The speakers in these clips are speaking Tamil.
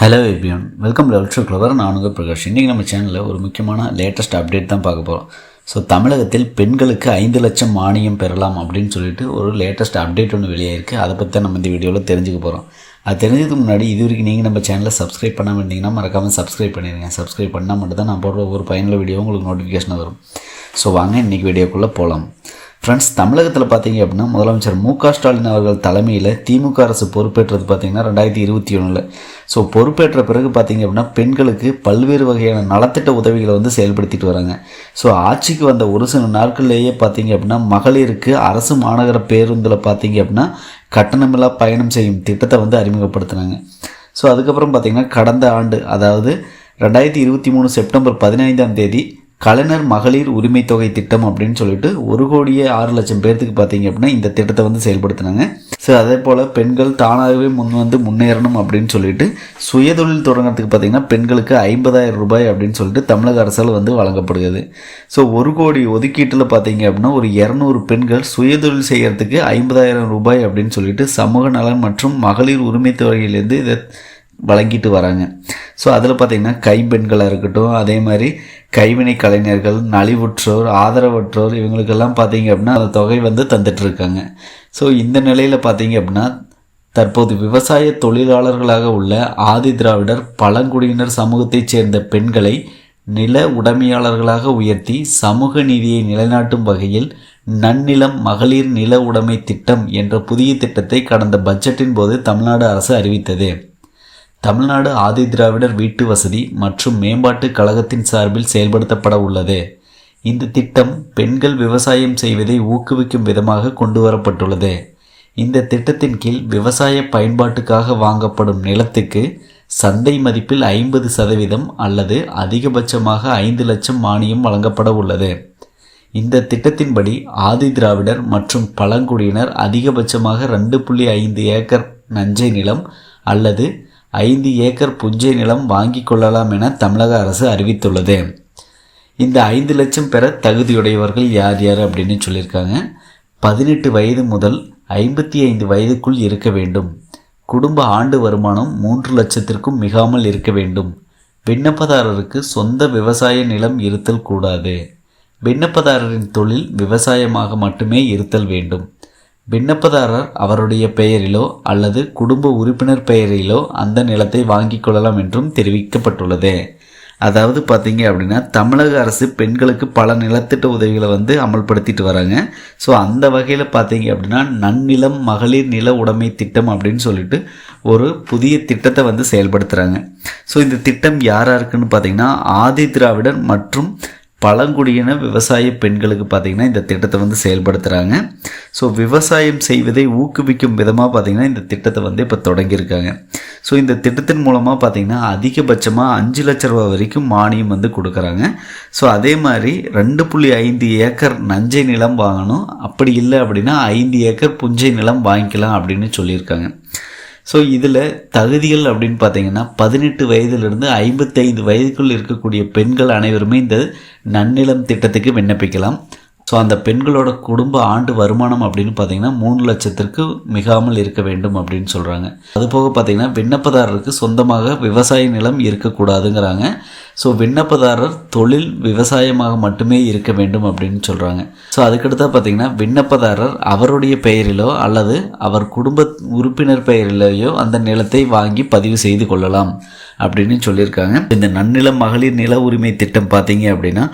Hello everyone welcome level to clever நான் உங்கள் பிரகாஷ். இன்றைக்கி நம்ம சேனலில் ஒரு முக்கியமான லேட்டஸ்ட் அப்டேட் தான் பார்க்க போகிறோம் ஸோ தமிழகத்தில் பெண்களுக்கு ஐந்து லட்சம் மானியம் பெறலாம் அப்படின்னு சொல்லிட்டு ஒரு லேட்டஸ்ட் அப்டேட் ஒன்று வெளியாயிருக்கு. அதை பற்றி தான் நம்ம இந்த வீடியோவில் தெரிஞ்சுக்க போகிறோம் அது தெரிஞ்சதுக்கு முன்னாடி இது வரைக்கும் நீங்கள் நம்ம சேனலை சப்ஸ்கிரைப் பண்ணாமல் இருந்தீங்கன்னா மறக்காமல் சப்ஸ்கிரைப் பண்ணிடுங்க. சப்ஸ்கிரைப் பண்ணால் மட்டும் தான் நான் போடுற ஒவ்வொரு பயனுள்ள வீடியோ உங்களுக்கு நோட்டிஃபிகேஷன் வரும். ஸோ வாங்க இன்றைக்கி வீடியோக்குள்ளே போகலாம் ஃப்ரெண்ட்ஸ் தமிழகத்தில் பார்த்தீங்க அப்படின்னா முதலமைச்சர் மு க ஸ்டாலின் அவர்கள் தலைமையில் திமுக அரசு பொறுப்பேற்றது பார்த்தீங்கன்னா ரெண்டாயிரத்தி இருபத்தி ஒன்றில் ஸோ பொறுப்பேற்ற பிறகு பார்த்தீங்க அப்படின்னா பெண்களுக்கு பல்வேறு வகையான நலத்திட்ட உதவிகளை வந்து செயல்படுத்திட்டு வராங்க. ஸோ ஆட்சிக்கு வந்த ஒரு சில நாட்கள்லேயே பார்த்தீங்க அப்படின்னா மகளிருக்கு அரசு மாநகர பேருந்தில் பார்த்தீங்க அப்படின்னா கட்டணமில்லா பயணம் செய்யும் திட்டத்தை வந்து அறிமுகப்படுத்தினாங்க ஸோ அதுக்கப்புறம் பார்த்தீங்கன்னா கடந்த ஆண்டு அதாவது ரெண்டாயிரத்தி இருபத்தி மூணு செப்டம்பர் பதினைந்தாம் தேதி கலைஞர் மகளிர் உரிமை தொகை திட்டம் அப்படின்னு சொல்லிட்டு ஒரு கோடியே ஆறு லட்சம் பேர்த்துக்கு பார்த்தீங்க அப்படின்னா இந்த திட்டத்தை வந்து செயல்படுத்தினாங்க. ஸோ அதே போல் பெண்கள் தானாகவே முன் வந்து முன்னேறணும் அப்படின்னு சொல்லிட்டு சுயதொழில் தொடங்குறதுக்கு பார்த்தீங்கன்னா பெண்களுக்கு ஐம்பதாயிரம் ரூபாய் அப்படின்னு சொல்லிட்டு தமிழக அரசால் வந்து வழங்கப்படுகிறது. ஸோ ஒரு கோடி ஒதுக்கீட்டில் பார்த்தீங்க அப்படின்னா ஒரு இரநூறு பெண்கள் சுயதொழில் செய்கிறதுக்கு ஐம்பதாயிரம் ரூபாய் அப்படின்னு சொல்லிட்டு சமூக நலன் மற்றும் மகளிர் உரிமை துறையிலேருந்து இதை வழங்கிட்டு வராங்க. ஸோ அதில் பார்த்திங்கன்னா கைப்பெண்களாக இருக்கட்டும் அதே மாதிரி கைவினை கலைஞர்கள் நலிவுற்றோர் ஆதரவற்றோர் இவங்களுக்கெல்லாம் பார்த்தீங்க அப்படின்னா அந்த தொகை வந்து தந்துட்டுருக்காங்க. ஸோ இந்த நிலையில் பார்த்தீங்க அப்படின்னா தற்போது விவசாய தொழிலாளர்களாக உள்ள ஆதி திராவிடர் பழங்குடியினர் சமூகத்தைச் சேர்ந்த பெண்களை நில உடைமையாளர்களாக உயர்த்தி சமூக நீதியை நிலைநாட்டும் வகையில் நன்னிலம் மகளிர் நில உடைமை திட்டம் என்ற புதிய திட்டத்தை கடந்த பட்ஜெட்டின் போது தமிழ்நாடு அரசு அறிவித்தது. தமிழ்நாடு ஆதி திராவிடர் வீட்டு வசதி மற்றும் மேம்பாட்டு கழகத்தின் சார்பில் செயல்படுத்தப்பட உள்ளது. இந்த திட்டம் பெண்கள் விவசாயம் செய்வதை ஊக்குவிக்கும் விதமாக கொண்டு வரப்பட்டுள்ளது. இந்த திட்டத்தின் கீழ் விவசாய பயன்பாட்டுக்காக வாங்கப்படும் நிலத்துக்கு சந்தை மதிப்பில் ஐம்பது சதவீதம் அல்லது அதிகபட்சமாக ஐந்து லட்சம் மானியம் வழங்கப்பட உள்ளது. இந்த திட்டத்தின்படி ஆதி திராவிடர் மற்றும் பழங்குடியினர் அதிகபட்சமாக ரெண்டு புள்ளி ஐந்து ஏக்கர் நஞ்சை நிலம் அல்லது ஐந்து ஏக்கர் புஞ்சை நிலம் வாங்கி கொள்ளலாம் என தமிழக அரசு அறிவித்துள்ளது. இந்த ஐந்து லட்சம் பெற தகுதியுடையவர்கள் யார் யார் அப்படின்னு சொல்லியிருக்காங்க. பதினெட்டு வயது முதல் ஐம்பத்தி ஐந்து வயதுக்குள் இருக்க வேண்டும். குடும்ப ஆண்டு வருமானம் மூன்று லட்சத்திற்கும் மிகாமல் இருக்க வேண்டும். விண்ணப்பதாரருக்கு சொந்த விவசாய நிலம் இருத்தல் கூடாது. விண்ணப்பதாரரின் தொழில் விவசாயமாக மட்டுமே இருத்தல் வேண்டும். விண்ணப்பதாரர் அவருடைய பெயரிலோ அல்லது குடும்ப உறுப்பினர் பெயரிலோ அந்த நிலத்தை வாங்கிக் கொள்ளலாம் என்றும் தெரிவிக்கப்பட்டுள்ளது. அதாவது பார்த்தீங்க அப்படின்னா தமிழக அரசு பெண்களுக்கு பல நிலத்திட்ட உதவிகளை வந்து அமல்படுத்திட்டு வராங்க. ஸோ அந்த வகையில் பார்த்தீங்க அப்படின்னா நன்னிலம் மகளிர் நில உடைமை திட்டம் அப்படின்னு சொல்லிட்டு ஒரு புதிய திட்டத்தை வந்து செயல்படுத்துகிறாங்க ஸோ இந்த திட்டம் யாராருக்குன்னு பார்த்தீங்கன்னா ஆதி திராவிடர் மற்றும் பழங்குடியின விவசாய பெண்களுக்கு பார்த்திங்கன்னா இந்த திட்டத்தை வந்து செயல்படுத்துகிறாங்க ஸோ விவசாயம் செய்வதை ஊக்குவிக்கும் விதமாக பார்த்திங்கன்னா இந்த திட்டத்தை வந்து இப்போ தொடங்கியிருக்காங்க. ஸோ இந்த திட்டத்தின் மூலமாக பார்த்திங்கன்னா அதிகபட்சமாக அஞ்சு லட்ச ரூபா வரைக்கும் மானியம் வந்து கொடுக்குறாங்க. ஸோ அதே மாதிரி ரெண்டு புள்ளி ஐந்து ஏக்கர் நஞ்சை நிலம் வாங்கணும். அப்படி இல்லை அப்படின்னா ஐந்து ஏக்கர் புஞ்சை நிலம் வாங்கிக்கலாம் அப்படின்னு சொல்லியிருக்காங்க. ஸோ இதில் தகுதிகள் அப்படின்னு பார்த்தீங்கன்னா பதினெட்டு வயதிலிருந்து ஐம்பத்தைந்து வயதுக்குள் இருக்கக்கூடிய பெண்கள் அனைவருமே இந்த நன்னிலம் திட்டத்துக்கு விண்ணப்பிக்கலாம். ஸோ அந்த பெண்களோட குடும்ப ஆண்டு வருமானம் அப்படின்னு பார்த்தீங்கன்னா மூணு லட்சத்திற்கு மிகாமல் இருக்க வேண்டும் அப்படின்னு சொல்கிறாங்க அதுபோக பார்த்தீங்கன்னா விண்ணப்பதாரருக்கு சொந்தமாக விவசாய நிலம் இருக்கக்கூடாதுங்கிறாங்க. ஸோ விண்ணப்பதாரர் தொழில் விவசாயமாக மட்டுமே இருக்க வேண்டும் அப்படின்னு சொல்கிறாங்க ஸோ அதுக்கடுத்தா பார்த்தீங்கன்னா விண்ணப்பதாரர் அவருடைய பெயரிலோ அல்லது அவர் குடும்ப உறுப்பினர் பெயரிலேயோ அந்த நிலத்தை வாங்கி பதிவு செய்து கொள்ளலாம். அப்படின்னு சொல்லியிருக்காங்க. இந்த நன்னிலம் மகளிர் நில உரிமை திட்டம் பார்த்தீங்க அப்படின்னா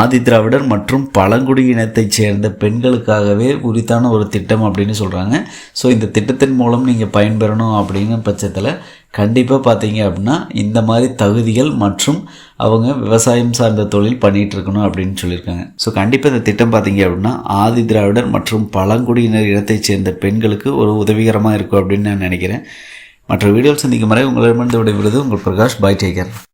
ஆதி திராவிடர் மற்றும் பழங்குடியினத்தைச் சேர்ந்த பெண்களுக்காகவே உரித்தான ஒரு திட்டம் அப்படின்னு சொல்கிறாங்க ஸோ இந்த திட்டத்தின் மூலம் நீங்கள் பயன்பெறணும் அப்படிங்கிற பட்சத்தில் கண்டிப்பாக பார்த்தீங்க அப்படின்னா இந்த மாதிரி தகுதிகள் மற்றும் அவங்க விவசாயம் சார்ந்த தொழில் பண்ணிகிட்டு இருக்கணும் அப்படின்னு சொல்லியிருக்காங்க. ஸோ கண்டிப்பாக இந்த திட்டம் பார்த்தீங்க அப்படின்னா ஆதி திராவிடர் மற்றும் பழங்குடியினர் இனத்தைச் சேர்ந்த பெண்களுக்கு ஒரு உதவிகரமாக இருக்கும் அப்படின்னு நான் நினைக்கிறேன். மற்ற வீடியோவில் சந்திக்கும் வரை உங்களிடமிருந்து விடைபெறுவது உங்கள் பிரகாஷ் பாய் டேக்கர்